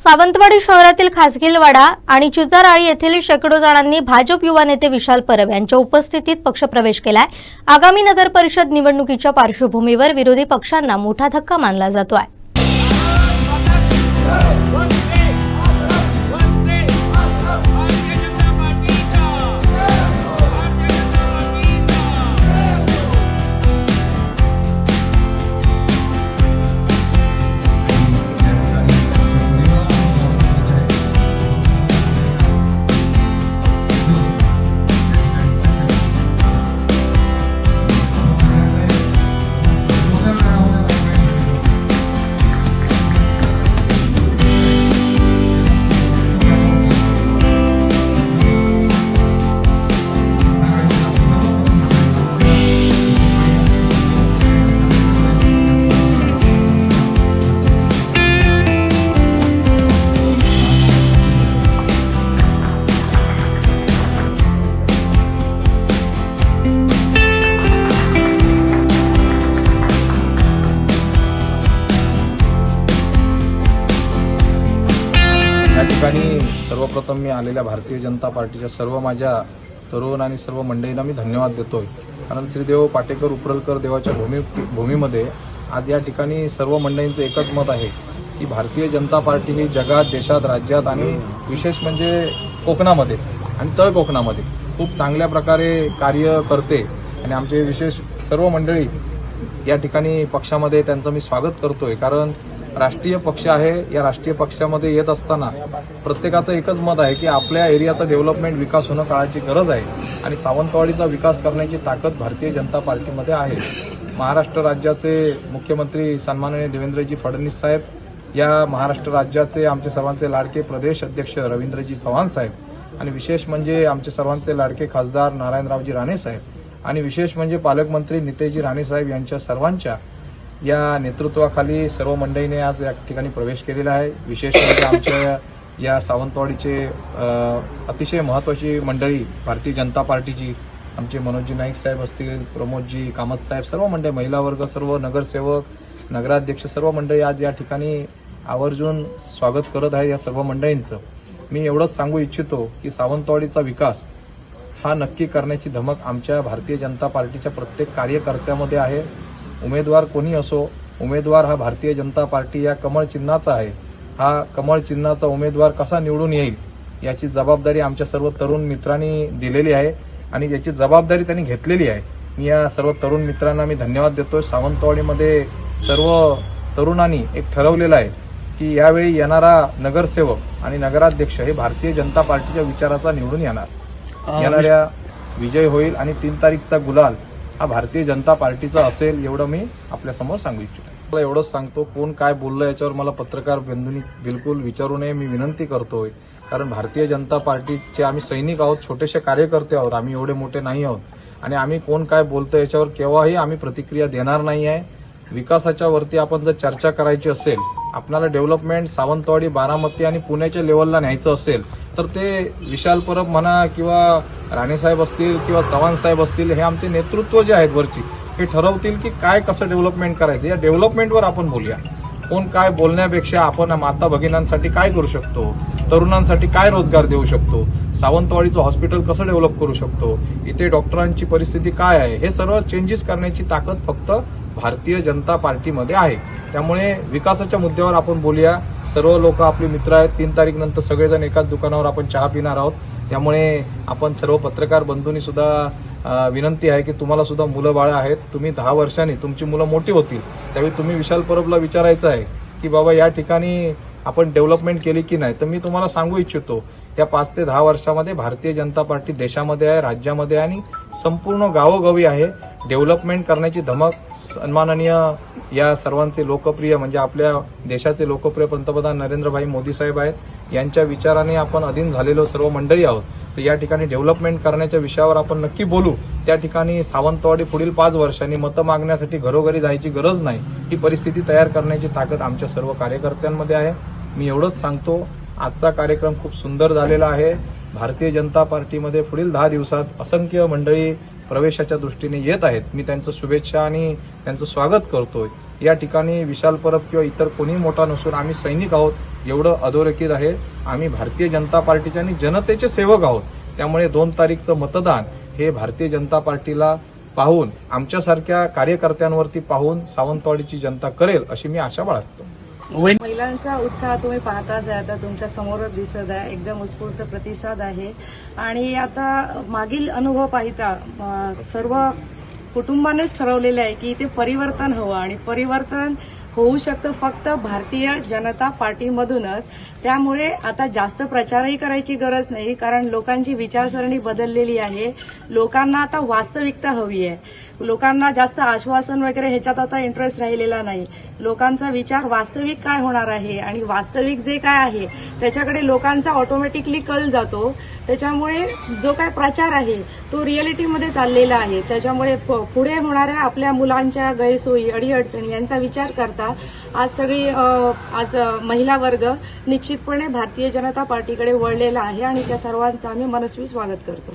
सावंतवाडी शहरातील खासगीलवाडा आणि चिताराळी येथील शेकडो जणांनी भाजप युवा नेते विशाल परब यांच्या उपस्थितीत पक्षप्रवेश केलाय. आगामी नगर परिषद निवडणुकीच्या पार्श्वभूमीवर विरोधी पक्षांना मोठा धक्का मानला जातो आहे सर्वप्रथम मी आलेल्या भारतीय जनता पार्टीच्या सर्व माझ्या तरुण आणि सर्व मंडळींना मी धन्यवाद देतोय. कारण श्रीदेव पाटेकर उपरलकर देवाच्या भूमी भूमीमध्ये आज या ठिकाणी सर्व मंडळींचं एकच मत आहे की भारतीय जनता पार्टी ही जगात देशात राज्यात आणि विशेष म्हणजे कोकणामध्ये आणि तळ कोकणामध्ये खूप चांगल्या प्रकारे कार्य करते. आणि आमचे विशेष सर्व मंडळी या ठिकाणी पक्षामध्ये त्यांचं मी स्वागत करतोय. कारण राष्ट्रीय पक्ष आहे या राष्ट्रीय पक्षामध्ये येत असताना प्रत्येकाचं एकच मत आहे की आपल्या एरियाचा डेव्हलपमेंट विकास होणं काळाची गरज आहे आणि सावंतवाडीचा विकास करण्याची ताकद भारतीय जनता पार्टीमध्ये आहे. महाराष्ट्र राज्याचे मुख्यमंत्री सन्माननीय देवेंद्रजी फडणवीस साहेब या महाराष्ट्र राज्याचे आमचे सर्वांचे लाडके प्रदेश अध्यक्ष रवींद्रजी चव्हाण साहेब आणि विशेष म्हणजे आमचे सर्वांचे लाडके खासदार नारायणरावजी राणे साहेब आणि विशेष म्हणजे पालकमंत्री नितेशजी राणे साहेब यांच्या सर्वांच्या या नेतृत्वाखाली सर्व मंडळीने आज या ठिकाणी प्रवेश केलेला आहे. विशेष म्हणजे आमच्या या सावंतवाडीचे अतिशय महत्वाची मंडळी भारतीय जनता पार्टीची आमचे मनोजजी नाईक साहेब असतील प्रमोदजी कामत साहेब सर्व मंडळी महिला वर्ग सर्व नगरसेवक नगराध्यक्ष सर्व मंडळी आज या ठिकाणी आवर्जून स्वागत करत आहे या सर्व मंडळींचं. मी एवढंच सांगू इच्छितो की सावंतवाडीचा विकास हा नक्की करण्याची धमक आमच्या भारतीय जनता पार्टीच्या प्रत्येक कार्यकर्त्यामध्ये आहे. उमेदवार कोणी असो उमेदवार हा भारतीय जनता पार्टी या कमळ चिन्हाचा आहे. हा कमळ चिन्हाचा उमेदवार कसा निवडून येईल याची जबाबदारी आमच्या सर्व तरुण मित्रांनी दिलेली आहे आणि याची जबाबदारी त्यांनी घेतलेली आहे. मी या सर्व तरुण मित्रांना मी धन्यवाद देतोय. सावंतवाडीमध्ये सर्व तरुणांनी एक ठरवलेलं आहे की यावेळी येणारा नगरसेवक आणि नगराध्यक्ष हे भारतीय जनता पार्टीच्या विचाराचा निवडून येणार. येणाऱ्या विजय होईल आणि तीन तारीखचा गुलाल हा भारतीय जनता पार्टीचा असेल एवढं मी आपल्यासमोर सांगू इच्छितो. मला एवढंच सांगतो कोण काय बोललं याच्यावर मला पत्रकार बंधूंनी बिलकुल विचारू नये मी विनंती करतोय. कारण भारतीय जनता पार्टीचे आम्ही सैनिक आहोत छोटेसे कार्यकर्ते आहोत आम्ही एवढे मोठे नाही आहोत. आणि आम्ही कोण काय बोलतो याच्यावर केव्हाही आम्ही प्रतिक्रिया देणार नाही आहे. विकासाच्या वरती आपण जर चर्चा करायची असेल आपल्याला डेव्हलपमेंट सावंतवाडी बारामती आणि पुण्याच्या लेवलला न्यायचं असेल तर ते विशाल परब म्हणा किंवा राणेसाहेब असतील किंवा चव्हाण साहेब असतील हे आमचे नेतृत्व जे आहेत वरची हे ठरवतील की काय कसं डेव्हलपमेंट करायचं. या डेव्हलपमेंटवर आपण बोलूया. कोण काय बोलण्यापेक्षा आपण माता भगिनांसाठी काय करू शकतो? तरुणांसाठी काय रोजगार देऊ शकतो? सावंतवाडीचं हॉस्पिटल कसं डेव्हलप करू शकतो? इथे डॉक्टरांची परिस्थिती काय आहे? हे सर्व चेंजेस करण्याची ताकद फक्त भारतीय जनता पार्टीमध्ये आहे. त्यामुळे विकासाच्या मुद्द्यावर आपण बोलूया. सर्व लोक आपले मित्र आहेत. तीन तारीख नंतर सगळेजण एकाच दुकानावर आपण चहा पिणार आहोत. त्यामुळे आपण सर्व पत्रकार बंधूंनी सुद्धा विनंती आहे की तुम्हाला सुद्धा मुलं बाळं आहेत. तुम्ही दहा वर्षांनी तुमची मुलं मोठी होतील. त्यावेळी तुम्ही विशाल परबला विचारायचं आहे की बाबा या ठिकाणी आपण डेव्हलपमेंट केली की नाही? तर मी तुम्हाला सांगू इच्छितो या पाच ते दहा वर्षामध्ये भारतीय जनता पार्टी देशामध्ये आहे राज्यामध्ये आहे आणि संपूर्ण गावोगावी आहे. डेव्हलपमेंट करण्याची धमक सन्माननीय या सर्वांचे लोकप्रिय म्हणजे आपल्या देशाचे लोकप्रिय पंतप्रधान नरेंद्रभाई मोदी साहेब आहेत. यांच्या विचाराने आपण अधीन झालेलो सर्व मंडळी आहोत. तर या ठिकाणी डेव्हलपमेंट करण्याच्या विषयावर आपण नक्की बोलू. त्या ठिकाणी सावंतवाडी पुढील पाच वर्षांनी मतं मागण्यासाठी घरोघरी जायची गरज नाही. ही परिस्थिती तयार करण्याची ताकद आमच्या सर्व कार्यकर्त्यांमध्ये आहे. मी एवढंच सांगतो आजचा कार्यक्रम खूप सुंदर झालेला आहे. भारतीय जनता पार्टीमध्ये पुढील दहा दिवसात असंख्य मंडळी प्रवेशाच्या दृष्टीने येत आहेत. मी त्यांचं शुभेच्छा आणि त्यांचं स्वागत करतोय. या ठिकाणी विशाल परब किंवा इतर कोणी मोठा नसून आम्ही सैनिक आहोत. एवढं अधोरेखित आहे. आम्ही भारतीय जनता पार्टीचे आणि जनतेचे सेवक आहोत. त्यामुळे दोन तारीखचं मतदान हे भारतीय जनता पार्टीला पाहून आमच्यासारख्या कार्यकर्त्यांवरती पाहून सावंतवाडीची जनता करेल अशी मी आशा बाळगतो. महिलांचा उत्साह तुम्ही पाहताच आहे. आता तुमच्या समोरच दिसत आहे. एकदम उत्स्फूर्त प्रतिसाद आहे. आणि आता मागील अनुभव पाहिता सर्व कुटुंबानेच ठरवलेलं आहे की इथे परिवर्तन हवं. आणि परिवर्तन होऊ शकतं फक्त भारतीय जनता पार्टीमधूनच. त्यामुळे आता जास्त प्रचारही करायची गरज नाही कारण लोकांची विचारसरणी बदललेली आहे. लोकांना आता वास्तविकता हवी आहे. लोकांना जास्त आश्वासन वगैरे ह्याच्यात आता इंटरेस्ट राहिलेला नाही. लोकांचा विचार वास्तविक काय होणार आहे आणि वास्तविक जे काय आहे त्याच्याकडे लोकांचा ऑटोमॅटिकली कल जातो. त्याच्यामुळे जो काय प्रचार आहे तो रिअलिटीमध्ये चाललेला आहे. त्याच्यामुळे प- पुढे होणाऱ्या आपल्या मुलांच्या गैरसोयी अडीअडचणी यांचा विचार करता आज सगळी आज महिला वर्ग निश्चित निश्चितपणे भारतीय जनता पार्टीकडे वळलेला आहे आणि त्या सर्वांचं आम्ही मनस्वी स्वागत करतो.